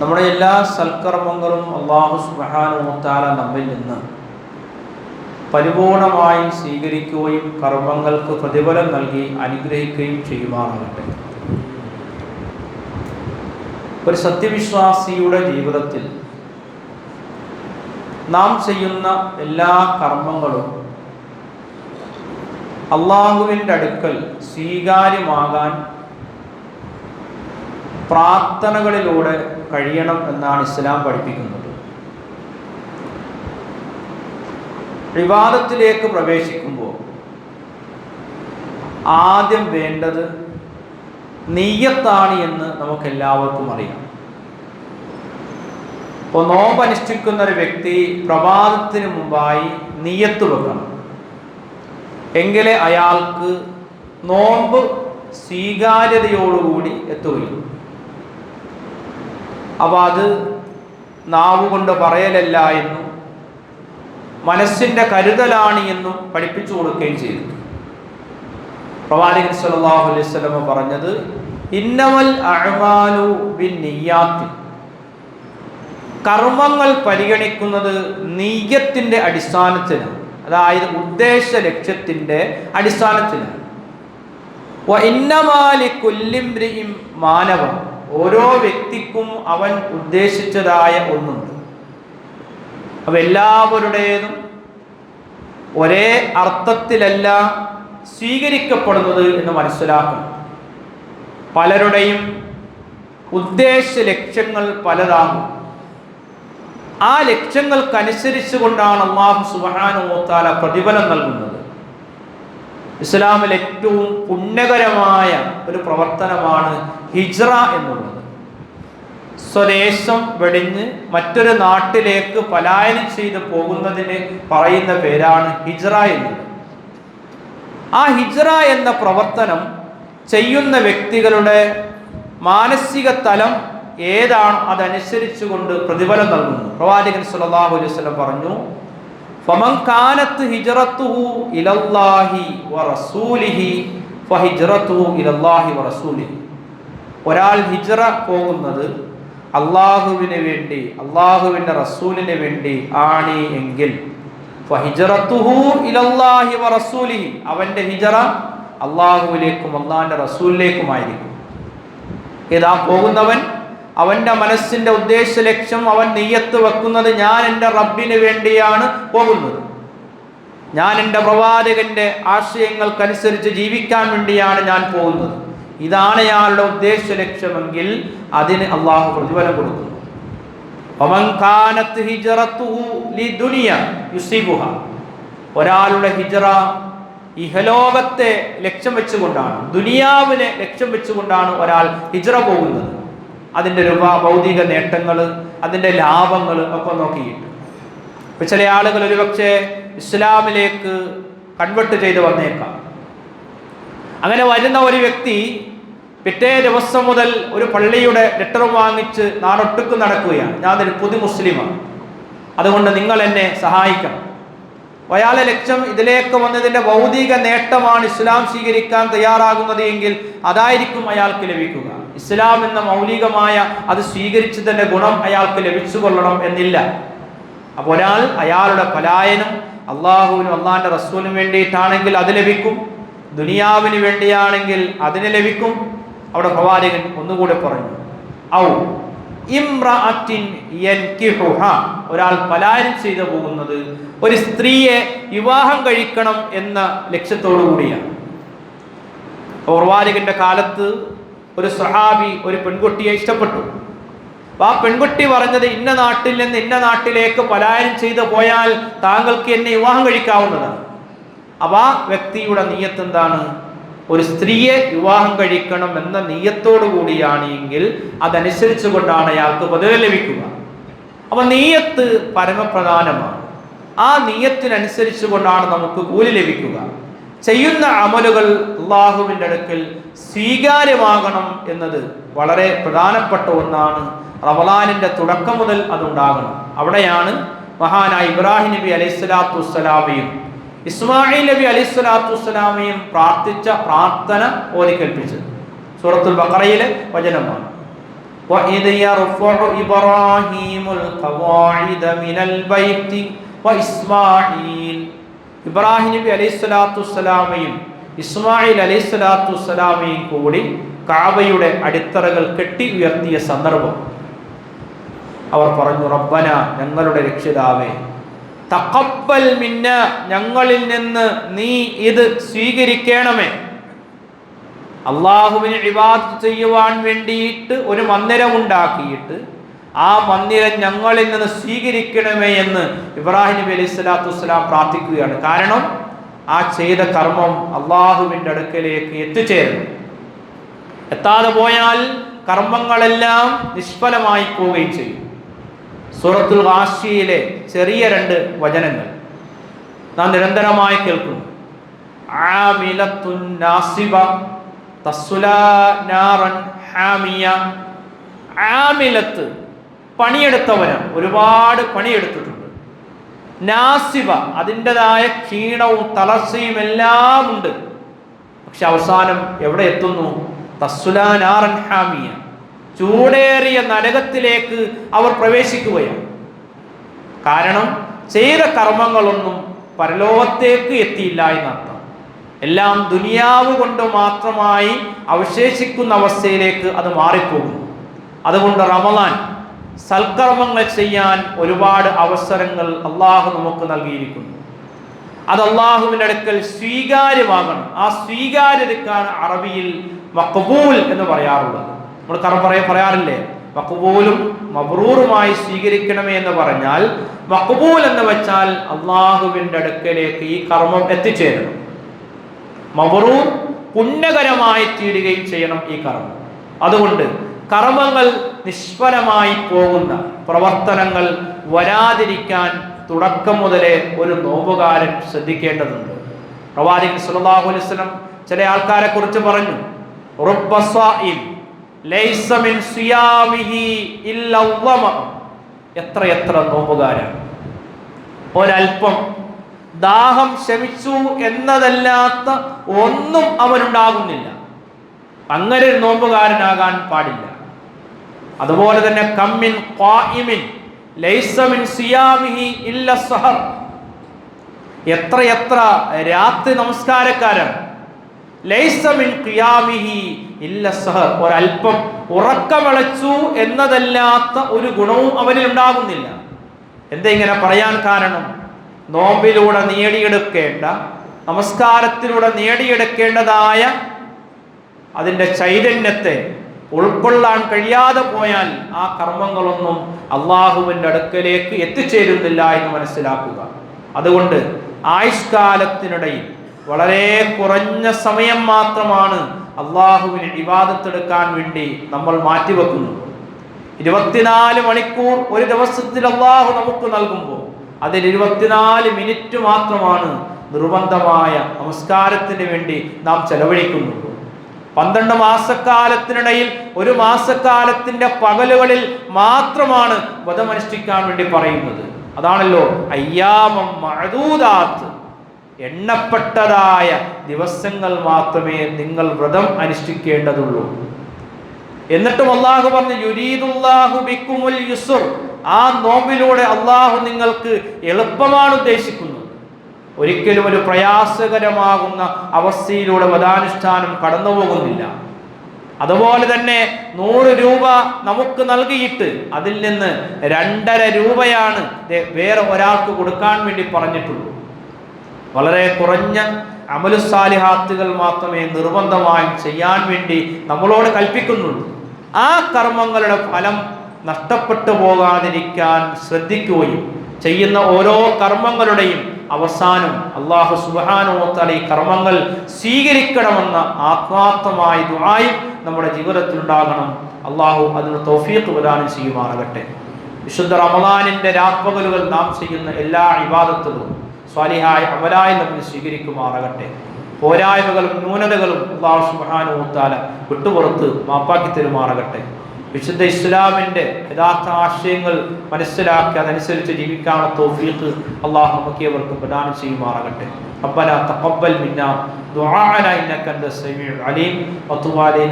നമ്മുടെ എല്ലാ സൽക്കർമ്മങ്ങളും അള്ളാഹു സുബാനുത്താല നമ്മിൽ നിന്ന് പരിപൂർണമായി സ്വീകരിക്കുകയും കർമ്മങ്ങൾക്ക് പ്രതിഫലം നൽകി അനുഗ്രഹിക്കുകയും ചെയ്യുമാറാകട്ടെ. ഒരു സത്യവിശ്വാസിയുടെ ജീവിതത്തിൽ നാം ചെയ്യുന്ന എല്ലാ കർമ്മങ്ങളും അള്ളാഹുവിന്റെ അടുക്കൽ സ്വീകാര്യമാകാൻ പ്രാർത്ഥനകളിലൂടെ കഴിയണം എന്നാണ് ഇസ്ലാം പഠിപ്പിക്കുന്നത്. വിവാദത്തിലേക്ക് പ്രവേശിക്കുമ്പോൾ ആദ്യം വേണ്ടത് നെയ്യത്താണ് എന്ന് നമുക്ക് എല്ലാവർക്കും അറിയാം. ഇപ്പോൾ നോമ്പ് അനുഷ്ഠിക്കുന്ന ഒരു വ്യക്തി പ്രഭാതത്തിന് മുമ്പായി നെയ്യത്ത് വെക്കണം. എങ്കിലേ അയാൾക്ക് നോമ്പ് സ്വീകാര്യതയോടുകൂടി എത്തുകയുള്ളൂ. അപ്പോൾ അത് നാവ് കൊണ്ട് പറയലല്ല എന്നും മനസ്സിന്റെ കരുതലാണ് എന്നും പഠിപ്പിച്ചു കൊടുക്കുകയും ചെയ്തു. പ്രവാചകൻ സല്ലല്ലാഹു അലൈഹി വസല്ലം പറഞ്ഞത് ഇന്നമൽ ബിൻ നെയ്യാത്തി കർമ്മങ്ങൾ പരിഗണിക്കുന്നത് നീയത്തിന്റെ അടിസ്ഥാനത്തിലാണ് അതായത് ഉദ്ദേശ ലക്ഷ്യത്തിന്റെ കുല്ലിംബ്രിയും മാനവം. ഓരോ വ്യക്തിക്കും അവൻ ഉദ്ദേശിച്ചതായ ഒന്നുണ്ട്. അപ്പം എല്ലാവരുടേതും ഒരേ അർത്ഥത്തിലല്ല സ്വീകരിക്കപ്പെടുന്നത് എന്ന് മനസ്സിലാക്കണം. പലരുടെയും ഉദ്ദേശ ലക്ഷ്യങ്ങൾ പലതാകും. ആ ലക്ഷ്യങ്ങൾക്കനുസരിച്ച് കൊണ്ടാണ് അള്ളാഹു സുബാനുമോത്താല പ്രതിഫലം നൽകുന്നത്. ഇസ്ലാമിൽ ഏറ്റവും പുണ്യകരമായ ഒരു പ്രവർത്തനമാണ് ഹിജ്റ എന്നുള്ളത്. സ്വദേശം വെടിഞ്ഞ് മറ്റൊരു നാട്ടിലേക്ക് പലായനം ചെയ്ത് പോകുന്നതിന് പറയുന്ന പേരാണ് ഹിജ്റ എന്നത് ആ ഹിജ്റ എന്ന പ്രവർത്തനം ചെയ്യുന്ന വ്യക്തികളുടെ മാനസിക തലം ഏതാണ് അതനുസരിച്ചുകൊണ്ട് പ്രതിഫലം നൽകുന്നു. പ്രവാചകൻ സല്ലല്ലാഹു അലൈഹി വസല്ലം പറഞ്ഞു ഫമൻ കാനത്ത് ഹിജ്റത്തുഹു ഇലല്ലാഹി വറസൂലിഹി ഒരാൾ ഹിജ്റ പോകുന്നത് അള്ളാഹുവിന് വേണ്ടി അള്ളാഹുവിന്റെ റസൂലിന് വേണ്ടി ആണ് എങ്കിൽ അവന്റെ ഹിജ്റ അള്ളാഹുവിലേക്കും അള്ളാഹിന്റെ റസൂലിലേക്കുമായിരിക്കും ഇതാ പോകുന്നവൻ? അവന്റെ മനസ്സിന്റെ ഉദ്ദേശ ലക്ഷ്യം അവൻ നെയ്യത്ത് വെക്കുന്നത് ഞാൻ എന്റെ റബ്ബിന് വേണ്ടിയാണ് പോകുന്നത്. ഞാൻ എന്റെ പ്രവാചകന്റെ ആശയങ്ങൾക്കനുസരിച്ച് ജീവിക്കാൻ വേണ്ടിയാണ് ഞാൻ പോകുന്നത്. ഇതാണ് അയാളുടെ ഉദ്ദേശ ലക്ഷ്യമെങ്കിൽ അതിന് അള്ളാഹു പ്രതിഫലം കൊടുക്കുന്നു. ഒരാളുടെ ഹിജറ ഇഹലോകത്തെ ലക്ഷ്യം വെച്ചുകൊണ്ടാണ് ദുനിയാവിനെ ലക്ഷ്യം വെച്ചുകൊണ്ടാണ് ഒരാൾ ഹിജറ പോകുന്നത്. അതിന്റെ രൂപ ഭൗതിക നേട്ടങ്ങൾ അതിന്റെ ലാഭങ്ങൾ ഒക്കെ നോക്കിയിട്ട്. ഇപ്പം ചില ആളുകൾ ഒരുപക്ഷെ ഇസ്ലാമിലേക്ക് കൺവെർട്ട് ചെയ്ത് വന്നേക്കാം. അങ്ങനെ വരുന്ന ഒരു വ്യക്തി പിറ്റേ ദിവസം മുതൽ ഒരു പള്ളിയുടെ ലെറ്റർ വാങ്ങിച്ച് നാടൊട്ടുക്ക് നടക്കുകയാണ്. ഞാനൊരു പുതു മുസ്ലിമാണ് അതുകൊണ്ട് നിങ്ങൾ എന്നെ സഹായിക്കണം. അയാളെ ലക്ഷ്യം ഇതിലേക്ക് വന്നതിന്റെ ഭൗതിക നേട്ടമാണ് ഇസ്ലാം സ്വീകരിക്കാൻ തയ്യാറാകുന്നത് എങ്കിൽ അതായിരിക്കും അയാൾക്ക് ലഭിക്കുക. ഇസ്ലാം എന്ന മൗലികമായ അത് സ്വീകരിച്ചതിന്റെ ഗുണം അയാൾക്ക് ലഭിച്ചു കൊള്ളണം എന്നില്ല. അപ്പോൾ ഒരാൾ അയാളുടെ പലായനം അള്ളാഹുവിനും അള്ളാഹിന്റെ റസൂലിനും വേണ്ടിയിട്ടാണെങ്കിൽ അത് ലഭിക്കും. ദുനിയാവിന് വേണ്ടിയാണെങ്കിൽ അതിന് ലഭിക്കും. അവിടെ പ്രവാചകൻ ഒന്നുകൂടെ പറഞ്ഞു. ഔ ഒരാൾ പലായനം ചെയ്തു പോകുന്നത് ഒരു സ്ത്രീയെ വിവാഹം കഴിക്കണം എന്ന ലക്ഷ്യത്തോടു കൂടിയാണ്. ഓർവാലികന്റെ കാലത്ത് ഒരു സഹാബി ഒരു പെൺകുട്ടിയെ ഇഷ്ടപ്പെട്ടു. ആ പെൺകുട്ടി പറഞ്ഞത് ഇന്ന നാട്ടിൽ നിന്ന് ഇന്ന നാട്ടിലേക്ക് പലായനം ചെയ്തു പോയാൽ താങ്കൾക്ക് എന്നെ വിവാഹം കഴിക്കാവുന്നതാണ്. അപ്പൊ ആ വ്യക്തിയുടെ നീയത്ത് എന്താണ് ഒരു സ്ത്രീയെ വിവാഹം കഴിക്കണം എന്ന നീയത്തോടു കൂടിയാണ് എങ്കിൽ അതനുസരിച്ച് കൊണ്ടാണ് അയാൾക്ക് പദവി ലഭിക്കുക. അപ്പൊ നീയത്ത് പരമപ്രധാനമാണ്. ആ നീയത്തിനനുസരിച്ച് കൊണ്ടാണ് നമുക്ക് കൂലി ലഭിക്കുക. ചെയ്യുന്ന അമലുകൾ അള്ളാഹുവിന്റെ അടുക്കൽ സ്വീകാര്യമാകണം എന്നത് വളരെ പ്രധാനപ്പെട്ട ഒന്നാണ്. റവലാനിന്റെ തുടക്കം മുതൽ അതുണ്ടാകണം. അവിടെയാണ് മഹാനായ ഇബ്രാഹിം നബി അലൈഹിസ്സലാത്തു വസ്സലാമയും ഇസ്മായിൽ നബി അലൈഹിസ്സലാത്തു വസ്സലാമയും പ്രാർത്ഥിച്ച പ്രാർത്ഥന ഓതിക്കൽപ്പിച്ചത് സൂറത്തുൽ ബഖറയിലെ വചനമാണ് وإذ يرفع إبراهيم القواعد من البيت وإسماعيل ഇബ്രാഹിം നബി അലൈഹി സ്വലാത്തു വസ്സലാമയും ഇസ്മായിൽ അലൈഹി സ്വലാത്തു വസ്സലാമയും കൂടി കാബയുടെ അടിത്തറകൾ കെട്ടി ഉയർത്തിയ സന്ദർഭം അവർ പറഞ്ഞു റബ്ബന ഞങ്ങളുടെ രക്ഷിതാവേ തക്കബൽ മിന്ന ഞങ്ങളിൽ നിന്ന് നീ ഇത് സ്വീകരിക്കണമേ. അള്ളാഹുവിന് ഇബാദത്ത് ചെയ്യുവാൻ വേണ്ടിയിട്ട് ഒരു മന്ദിരം ഉണ്ടാക്കിയിട്ട് ആ മന്ദിരം ഞങ്ങളിൽ നിന്ന് സ്വീകരിക്കണമേ എന്ന് ഇബ്രാഹിം നബി അലൈഹി സ്വലാത്തു വസ്സലാം പ്രാർത്ഥിക്കുകയാണ്. കാരണം ആ ചെയ്ത കർമ്മം അള്ളാഹുവിന്റെ അടുക്കലേക്ക് എത്തിച്ചേരുന്നു. എത്താതെ പോയാൽ കർമ്മങ്ങളെല്ലാം നിഷ്ഫലമായി പോവുകയും ചെയ്യും. സൂറത്തുൽ വാശിയിലെ ചെറിയ രണ്ട് വചനങ്ങൾ. നാം നിരന്തരമായി കേൾക്കുന്നു. ആമിലത്തുൻ നാസിബ തസ്സുലാ നാറൻ ഹാമിയ. ആമിലത്ത് പണിയെടുത്തവനാണ് ഒരുപാട് പണിയെടുത്തിട്ടുണ്ട്. നാസിബ അതിന്റെതായ ക്ഷീണവും തളർച്ചയും എല്ലാം ഉണ്ട് പക്ഷെ അവസാനം എവിടെ എത്തുന്നു? തസ്സുലാ നാറൻ ഹാമിയ. ചൂടേറിയ നരകത്തിലേക്ക് അവർ പ്രവേശിക്കുകയാണ്. കാരണം ചെയ്ത കർമ്മങ്ങളൊന്നും പരലോകത്തേക്ക് എത്തിയില്ല എന്നർത്ഥം. എല്ലാം ദുനിയാവ് കൊണ്ട് മാത്രമായി അവശേഷിക്കുന്ന അവസ്ഥയിലേക്ക് അത് മാറിപ്പോകുന്നു. അതുകൊണ്ട് റമദാൻ സൽക്കർമ്മങ്ങൾ ചെയ്യാൻ ഒരുപാട് അവസരങ്ങൾ അള്ളാഹു നമുക്ക് നൽകിയിരിക്കുന്നു. അത് അള്ളാഹുവിന്റെ അടുക്കൽ സ്വീകാര്യമാകണം. ആ സ്വീകാര്യതക്കാണ് അറബിയിൽ മക്കബൂൽ എന്ന് പറയാറുള്ളത്. നമ്മൾ തറ പറയ പറയാറില്ലേ? മക്കുബൂലും മബ്രൂറുമായി സ്വീകരിക്കണമേ എന്ന് പറഞ്ഞാൽ മക്കുബൂൽ എന്ന് വെച്ചാൽ അള്ളാഹുവിന്റെ അടുക്കലേക്ക് ഈ കർമ്മം എത്തിച്ചേരണം. മബ്രൂർ പുണ്യകരമായി തീരുകയും ചെയ്യണം ഈ കർമ്മം. അതുകൊണ്ട് കർമ്മങ്ങൾ നിഷ്ഫലമായി പോകുന്ന പ്രവർത്തനങ്ങൾ വരാതിരിക്കാൻ തുടക്കം മുതലേ ഒരു നോമ്പുകാരൻ ശ്രദ്ധിക്കേണ്ടതുണ്ട്. പ്രവാചകൻ വസല്ലം ചില ആൾക്കാരെ കുറിച്ച് പറഞ്ഞു "റുബ്ബ സ്വാഇം ലൈസ മിൻ സിയാമിഹി ഇല്ല ഉവ്വമ." എത്ര എത്ര നോമ്പുകാരാണ്. ഒരൽപ്പം ദാഹം ശമിച്ചു എന്നതല്ലാത്ത ഒന്നും അവനുണ്ടാകുന്നില്ല. അങ്ങനെ ഒരു നോമ്പുകാരനാകാൻ പാടില്ല. അതുപോലെ തന്നെ കമ്മിൻ ഖായിമിൻ ലൈസമിൻ സിയാമിഹി ഇല്ല സഹർ. എത്ര എത്ര രാത്രി നമസ്കാരക്കാരൻ ലൈസമിൻ ഖിയാമിഹി ഇല്ല സഹർ ഒരല്പം ഉറക്കമിളച്ചു എന്നതല്ലാത്ത ഒരു ഗുണവും അവനിൽ ഉണ്ടാകുന്നില്ല. എന്താ ഇങ്ങനെ പറയാൻ കാരണം? നോമ്പിലൂടെ നേടിയെടുക്കേണ്ട നമസ്കാരത്തിലൂടെ നേടിയെടുക്കേണ്ടതായ അതിന്റെ ചൈതന്യത്തെ ഉൾക്കൊള്ളാൻ കഴിയാതെ പോയാൽ ആ കർമ്മങ്ങളൊന്നും അള്ളാഹുവിന്റെ അടുക്കലേക്ക് എത്തിച്ചേരുന്നില്ല എന്ന് മനസ്സിലാക്കുക. അതുകൊണ്ട് ആയുഷ്കാലത്തിനിടയിൽ വളരെ കുറഞ്ഞ സമയം മാത്രമാണ് അള്ളാഹുവിന് വിവാദത്തെടുക്കാൻ വേണ്ടി നമ്മൾ മാറ്റിവെക്കുന്നത്. ഇരുപത്തിനാല് മണിക്കൂർ ഒരു ദിവസത്തിൽ അള്ളാഹു നമുക്ക് നൽകുമ്പോൾ അതിൽ ഇരുപത്തിനാല് മിനിറ്റ് മാത്രമാണ് നിർബന്ധമായ നമസ്കാരത്തിന് വേണ്ടി നാം ചെലവഴിക്കുന്നത്. പന്ത്രണ്ട് മാസക്കാലത്തിനിടയിൽ ഒരു മാസക്കാലത്തിന്റെ പകലുകളിൽ മാത്രമാണ് വധമനുഷ്ഠിക്കാൻ വേണ്ടി പറയുന്നത്. അതാണല്ലോ അയ്യാമം മഴദൂതാത്ത് എണ്ണപ്പെട്ടതായ ദിവസങ്ങൾ മാത്രമേ നിങ്ങൾ വ്രതം അനുഷ്ഠിക്കേണ്ടതുള്ളൂ. എന്നിട്ടും അള്ളാഹു പറഞ്ഞു യുരീദുല്ലാഹു യുസുർ. ആ നോമ്പിലൂടെ അള്ളാഹു നിങ്ങൾക്ക് എളുപ്പമാണ് ഉദ്ദേശിക്കുന്നത്. ഒരിക്കലും ഒരു പ്രയാസകരമാകുന്ന അവസ്ഥയിലൂടെ വധാനുഷ്ഠാനം കടന്നു പോകുന്നില്ല അതുപോലെ തന്നെ നൂറ് രൂപ നമുക്ക് നൽകിയിട്ട് അതിൽ നിന്ന് രണ്ടര രൂപയാണ് വേറെ ഒരാൾക്ക് കൊടുക്കാൻ വേണ്ടി പറഞ്ഞിട്ടുള്ളൂ. വളരെ കുറഞ്ഞ അമലുസാലിഹാത്തുകൾ മാത്രമേ നിർബന്ധമായും ചെയ്യാൻ വേണ്ടി നമ്മളോട് കൽപ്പിക്കുന്നുള്ളൂ. ആ കർമ്മങ്ങളുടെ ഫലം നഷ്ടപ്പെട്ടു പോകാതിരിക്കാൻ ശ്രദ്ധിക്കുകയും ചെയ്യുന്ന ഓരോ കർമ്മങ്ങളുടെയും അവസാനം അള്ളാഹു സുബാനോത്തല ഈ കർമ്മങ്ങൾ സ്വീകരിക്കണമെന്ന ആത്മാർത്ഥമായ ദുആയും നമ്മുടെ ജീവിതത്തിൽ ഉണ്ടാകണം അള്ളാഹു അതിന് തൗഫീഖ് പ്രദാനം ചെയ്യുമാറാകട്ടെ. വിശുദ്ധ റമദാനിന്റെ രാപ്പകലുകൾ നാം ചെയ്യുന്ന എല്ലാ ഇബാദത്തുകളും സ്വാലിഹായ അമലായി നമ്മൾ സ്വീകരിക്കുമാറാകട്ടെ പോരായ്മകളും ന്യൂനതകളും അള്ളാഹു സുബാനുത്താല വിട്ടുപുറത്ത് മാപ്പാക്കി തരുമാറാകട്ടെ വിശുദ്ധ ഇസ്ലാമിൻ്റെ യഥാർത്ഥ ആശയങ്ങൾ മനസ്സിലാക്കി അതനുസരിച്ച് ജീവിക്കാനുള്ള തോഫീഖ് അള്ളാഹു നമുക്ക് ഏവർക്കും പ്രദാനം ചെയ്യുമാറാകട്ടെ ربنا تقبل منا دعاءنا انك انت السميع العليم وتب علينا